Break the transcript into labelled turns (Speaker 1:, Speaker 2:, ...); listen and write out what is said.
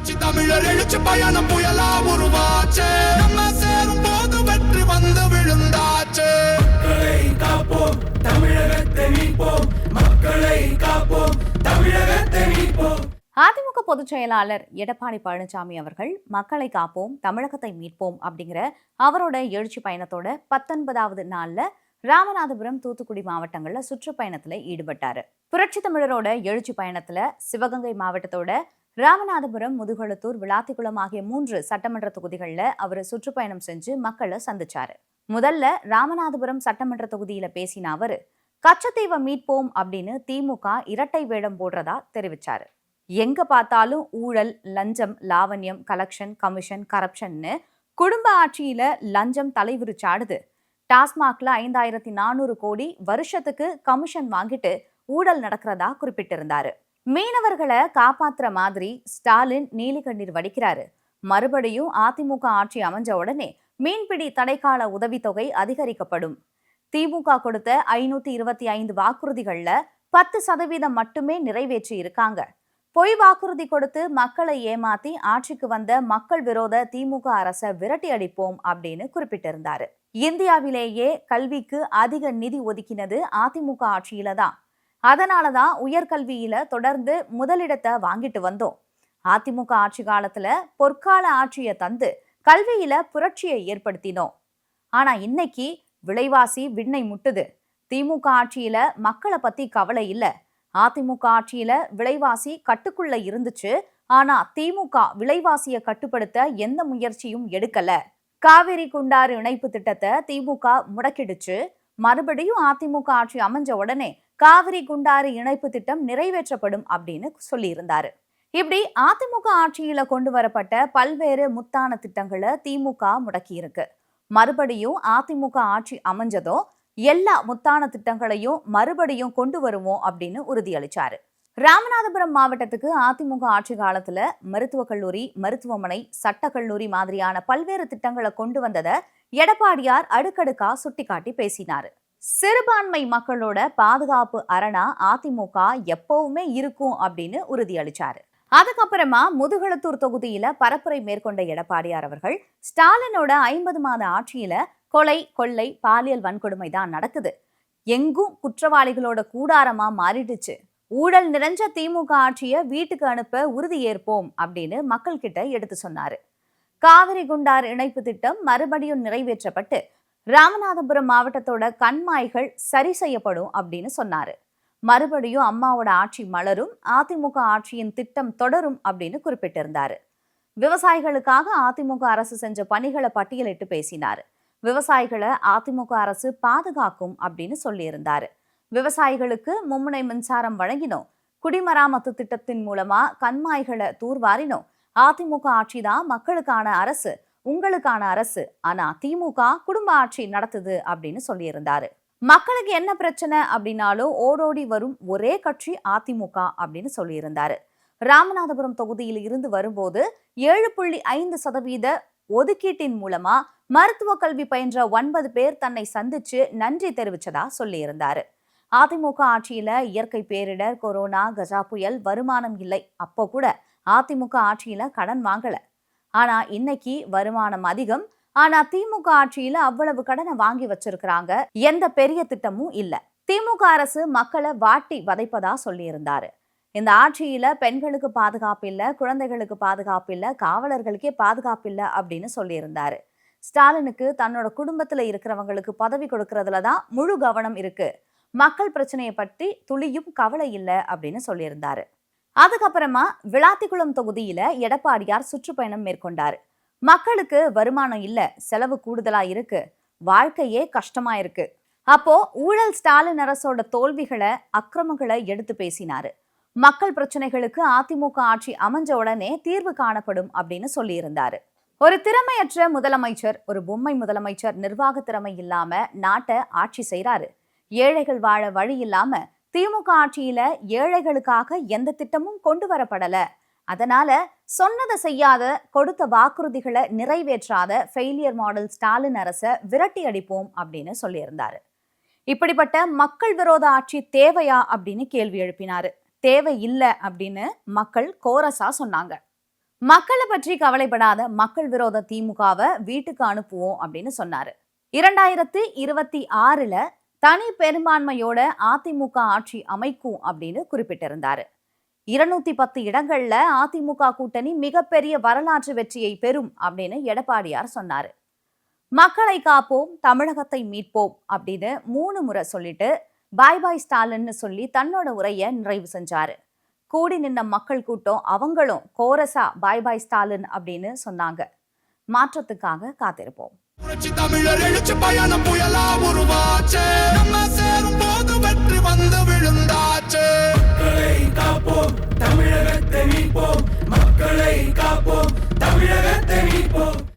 Speaker 1: ஆட்சி தமிழர் எழுச்சி பயணம் புயலா உருவாச்சு. நம்ம சேரும் போது வெற்றி வந்து விழுந்தாச்சு.
Speaker 2: மக்களை காப்போம் தமிழகத்தை மீட்போம். மக்களை காப்போம் தமிழகத்தை மீட்போம்.
Speaker 3: அதிமுக பொதுச் செயலாளர் எடப்பாடி பழனிசாமி அவர்கள் மக்களை காப்போம் தமிழகத்தை மீட்போம் அப்படிங்கிற அவரோட எழுச்சி பயணத்தோட பத்தொன்பதாவது நாள்ல ராமநாதபுரம் தூத்துக்குடி மாவட்டங்கள்ல சுற்றுப்பயணத்துல ஈடுபட்டாரு. புரட்சி தமிழரோட எழுச்சி பயணத்துல சிவகங்கை மாவட்டத்தோட ராமநாதபுரம் முதுகுளத்தூர் விளாத்திக்குளம் ஆகிய மூன்று சட்டமன்ற தொகுதிகளில் அவர் சுற்றுப்பயணம் செஞ்சு மக்களை சந்திச்சாரு. முதல்ல ராமநாதபுரம் சட்டமன்ற தொகுதியில பேசின அவரு கச்சத்தீவை மீட்போம் அப்படின்னு திமுக இரட்டை வேடம் போடுறதா தெரிவிச்சாரு. எங்க பார்த்தாலும் ஊழல் லஞ்சம் லாவண்யம் கலெக்ஷன் கமிஷன் கரப்ஷன்னு குடும்ப ஆட்சியில லஞ்சம் தலைவிரிச்சாடுது டாஸ்மாக்ல ஐந்தாயிரத்தி நானூறு கோடி வருஷத்துக்கு கமிஷன் வாங்கிட்டு ஊழல் நடக்கிறதா குறிப்பிட்டிருந்தாரு. மீனவர்களை காப்பாத்துற மாதிரி ஸ்டாலின் நீலிகண்ணீர் வடிக்கிறாரு. மறுபடியும் அதிமுக ஆட்சி அமைஞ்ச உடனே மீன்பிடி தடைக்கால உதவித்தொகை அதிகரிக்கப்படும். திமுக கொடுத்த ஐநூத்தி இருபத்தி ஐந்து வாக்குறுதிகள்ல பத்து சதவீதம் மட்டுமே நிறைவேற்றி இருக்காங்க. பொய் வாக்குறுதி கொடுத்து மக்களை ஏமாத்தி ஆட்சிக்கு வந்த மக்கள் விரோத திமுக அரசை விரட்டி அடிப்போம் அப்படின்னு குறிப்பிட்டிருந்தாரு. இந்தியாவிலேயே கல்விக்கு அதிக நிதி ஒதுக்கினது அதிமுக ஆட்சியில தான். அதனாலதான் உயர்கல்வியில் தொடர்ந்து முதலிடத்தை வாங்கிட்டு வந்தோம். அதிமுக ஆட்சி காலத்தில் பொற்கால ஆட்சியை தந்து கல்வியில புரட்சியை ஏற்படுத்தினோம். ஆனா இன்னைக்கு விலைவாசி விண்ணை முட்டுது. திமுக ஆட்சியில மக்களை பத்தி கவலை இல்ல. அதிமுக ஆட்சியில விலைவாசி கட்டுக்குள்ள இருந்துச்சு. ஆனா திமுக விலைவாசிய கட்டுப்படுத்த எந்த முயற்சியும் எடுக்கல. காவிரி குண்டாறு இணைப்பு திட்டத்தை திமுக முடக்கிடுச்சு. மறுபடியும் அதிமுக ஆட்சி அமைஞ்ச உடனே காவிரி குண்டாறு இணைப்பு திட்டம் நிறைவேற்றப்படும் அப்படின்னு சொல்லியிருந்தாரு. இப்படி அதிமுக ஆட்சியில கொண்டு வரப்பட்ட பல்வேறு முத்தான திட்டங்களை திமுக முடக்கியிருக்கு. மறுபடியும் அதிமுக ஆட்சி அமைஞ்சதோ எல்லா முத்தான திட்டங்களையும் மறுபடியும் கொண்டு வருவோம் அப்படின்னு உறுதியளிச்சாரு. ராமநாதபுரம் மாவட்டத்துக்கு அதிமுக ஆட்சி காலத்துல மருத்துவக் கல்லூரி மருத்துவமனை சட்டக்கல்லூரி மாதிரியான பல்வேறு திட்டங்களை கொண்டு வந்ததை எடப்பாடியார் அடுக்கடுக்கா சுட்டிக்காட்டி பேசினாரு. சிறுபான்மை மக்களோட பாதுகாப்பு அரணா அதிமுக எப்பவுமே இருக்கும் அப்படின்னு உறுதியளிச்சாரு. அதுக்கப்புறமா முதுகளத்தூர் தொகுதியில பரப்புரை மேற்கொண்ட எடப்பாடியார் அவர்கள் ஸ்டாலினோட ஐம்பது மாத ஆட்சியில கொலை கொள்ளை பாலியல் வன்கொடுமை தான் நடக்குது. எங்கும் குற்றவாளிகளோட கூடாரமா மாறிடுச்சு. ஊழல் நிறைஞ்ச திமுக ஆட்சியை வீட்டுக்கு அனுப்ப உறுதியேற்போம் அப்படின்னு மக்கள் கிட்ட எடுத்து சொன்னாரு. காவிரி குண்டார் இணைப்பு திட்டம் மறுபடியும் நிறைவேற்றப்பட்டு ராமநாதபுரம் மாவட்டத்தோட கண்மாய்கள் சரி செய்யப்படும் அப்படின்னு சொன்னாரு. மறுபடியும் அம்மாவோட ஆட்சி மலரும் அதிமுக ஆட்சியின் திட்டம் தொடரும் அப்படின்னு குறிப்பிட்டிருந்தாரு. விவசாயிகளுக்காக அதிமுக அரசு செஞ்ச பணிகளை பட்டியலிட்டு பேசினார். விவசாயிகளை அதிமுக அரசு பாதுகாக்கும் அப்படின்னு சொல்லியிருந்தாரு. விவசாயிகளுக்கு மும்முனை மின்சாரம் வழங்கினோம் குடிமராமத்து திட்டத்தின் மூலமா கண்மாய்களை தூர்வாரினோம். அதிமுக ஆட்சிதான் மக்களுக்கான அரசு உங்களுக்கான அரசு ஆனா திமுக குடும்ப ஆட்சி நடத்துது அப்படின்னு சொல்லியிருந்தாரு. மக்களுக்கு என்ன பிரச்சனை அப்படின்னாலும் ஓடோடி வரும் ஒரே கட்சி அதிமுக அப்படின்னு சொல்லியிருந்தாரு. ராமநாதபுரம் தொகுதியில் இருந்து வரும்போது ஏழு புள்ளி ஐந்து சதவீத ஒதுக்கீட்டின் மூலமா மருத்துவ கல்வி பயின்ற ஒன்பது பேர் தன்னை சந்திச்சு நன்றி தெரிவிச்சதா சொல்லியிருந்தாரு. அதிமுக ஆட்சியில இயற்கை பேரிடர் கொரோனா கஜா புயல் வருமானம் இல்லை. அப்போ கூட அதிமுக ஆட்சியில கடன் வாங்கலை. ஆனா இன்னைக்கு வருமானம் அதிகம். ஆனா திமுக ஆட்சியில அவ்வளவு கடனை வாங்கி வச்சிருக்கிறாங்க. எந்த பெரிய திட்டமும் இல்ல. திமுக அரசு மக்களை வாட்டி வதைப்பதா சொல்லியிருந்தாரு. இந்த ஆட்சியில பெண்களுக்கு பாதுகாப்பு இல்ல குழந்தைகளுக்கு பாதுகாப்பு இல்ல காவலர்களுக்கே பாதுகாப்பு இல்ல அப்படின்னு சொல்லியிருந்தாரு. ஸ்டாலினுக்கு தன்னோட குடும்பத்துல இருக்கிறவங்களுக்கு பதவி கொடுக்கறதுல தான் முழு கவனம் இருக்கு. மக்கள் பிரச்சனையை பற்றி துளியும் கவலை இல்லை அப்படின்னு சொல்லியிருந்தாரு. அதுக்கப்புறமா விளாத்திக்குளம் தொகுதியில எடப்பாடியார் சுற்றுப்பயணம் மேற்கொண்டார். மக்களுக்கு வருமானம் இல்ல செலவு கூடுதலா இருக்கு வாழ்க்கையே கஷ்டமா இருக்கு. அப்போ ஊழல் ஸ்டாலின் அரசோட தோல்விகளை அக்கிரமங்களை எடுத்து பேசினாரு. மக்கள் பிரச்சனைகளுக்கு அதிமுக ஆட்சி அமைஞ்ச உடனே தீர்வு காணப்படும் அப்படின்னு சொல்லியிருந்தாரு. ஒரு திறமையற்ற முதலமைச்சர் ஒரு பொம்மை முதலமைச்சர் நிர்வாக திறமை இல்லாம நாட்டை ஆட்சி செய்கிறாரு ஏழைகள் வாழ வழி இல்லாம திமுக ஆட்சியில ஏழைகளுக்காக எந்த திட்டமும் கொண்டு வரப்படல. அதனால சொன்னதை செய்யாத கொடுத்த வாக்குறுதிகளை நிறைவேற்றாத ஃபெயிலியர் மாடல் ஸ்டாலின் அரசை விரட்டி அடிப்போம் அப்படின்னு சொல்லியிருந்தாரு. இப்படிப்பட்ட மக்கள் விரோத ஆட்சி தேவையா அப்படின்னு கேள்வி எழுப்பினாரு. தேவை இல்லை அப்படின்னு மக்கள் கோரஸா சொன்னாங்க. மக்களை பற்றி கவலைப்படாத மக்கள் விரோத திமுகவை வீட்டுக்கு அனுப்புவோம் அப்படின்னு சொன்னாரு. இரண்டாயிரத்தி இருபத்தி ஆறுல தனி பெரும்பான்மையோட அதிமுக ஆட்சி அமைக்கும் அப்படின்னு குறிப்பிட்டிருந்தாரு. இருநூத்தி பத்து இடங்கள்ல அதிமுக கூட்டணி மிகப்பெரிய வரலாற்று வெற்றியை பெறும் அப்படின்னு எடப்பாடியார் சொன்னாரு. மக்களை காப்போம் தமிழகத்தை மீட்போம் அப்படின்னு மூணு முறை சொல்லிட்டு பாய் பாய் ஸ்டாலின்னு சொல்லி தன்னோட உரையை நிறைவு செஞ்சாரு. கூடி நின்ன மக்கள் கூட்டம் அவங்களும் கோரசா பாய் பாய் ஸ்டாலின் அப்படின்னு சொன்னாங்க. மாற்றத்துக்காக காத்திருப்போம்.
Speaker 1: தமிழர் எழுச்சி பயணம் புயலா உருவாச்சே.